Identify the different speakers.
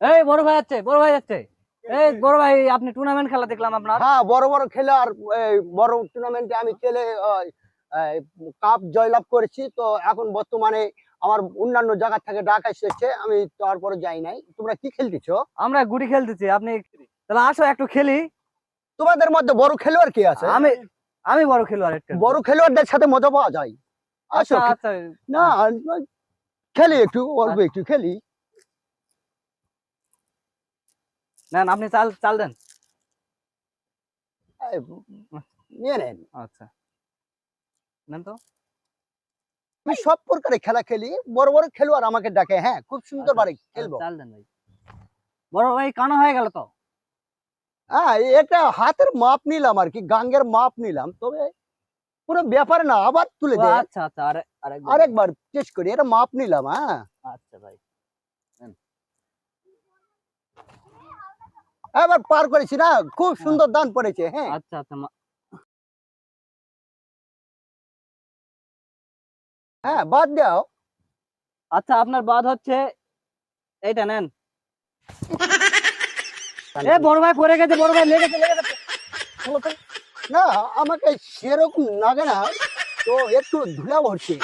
Speaker 1: এই বড় ভাই যাচ্ছে বড় ভাই যাচ্ছে এই বড় ভাই আপনি টুর্নামেন্ট খেলা দেখলাম আপনার।
Speaker 2: হ্যাঁ বড় বড় খেলার বড় টুর্নামেন্টে আমি খেলে কাপ জয়লাভ করেছি। তো এখন বর্তমানে আমার অন্যান্য জায়গা থেকে ডাক এসেছে আমি তারপরে যাই নাই। তোমরা কি খেলতেছো?
Speaker 1: আমরা গুড়ি খেলতেছি আপনি তাহলে আসো একটু খেলি।
Speaker 2: তোমাদের মধ্যে বড় খেলোয়াড় কি আছে?
Speaker 1: আমি আমি বড় খেলোয়াড় একটু।
Speaker 2: বড় খেলোয়াড়দের সাথে মজা পাওয়া যায়। আসো
Speaker 1: আচ্ছা আচ্ছা।
Speaker 2: না খেলি একটু অল্প একটু খেলি।
Speaker 1: নেন আপনি চাল চাল দেন।
Speaker 2: নিয়ে নেন।
Speaker 1: আচ্ছা। নেন তো।
Speaker 2: আমি সব খেলা খেলি বড় বড় খেলোয়াড় আমাকে ডাকে হ্যাঁ খুব সুন্দর
Speaker 1: আচ্ছা,
Speaker 2: বারে খেলব।
Speaker 1: চাল দেন ভাই। বড় ভাই কানো হয়ে গেল তো?
Speaker 2: হ্যাঁ এটা হাতের মাপ নিলাম আর কি গাঙ্গের মাপ নিলাম তবে কোনো ব্যাপার না আবার তুলে দে।
Speaker 1: আচ্ছা আচ্ছা আরে আরেকবার।
Speaker 2: আরেকবার টেস্ট করি এটা মাপ নিলাম হ্যাঁ।
Speaker 1: আচ্ছা ভাই।
Speaker 2: এবার পার করেছি না খুব সুন্দর দান পড়েছে হ্যাঁ।
Speaker 1: আচ্ছা আচ্ছা
Speaker 2: হ্যাঁ বাদ দাও।
Speaker 1: আচ্ছা আপনার বাদ হচ্ছে এইটা নেন। এ বড় ভাই পড়ে গেছে বড় ভাই লেগেছে লেগেছে চলো তো।
Speaker 2: না আমাকে সেরকম লাগে না তো একটু ধুলা ভরছে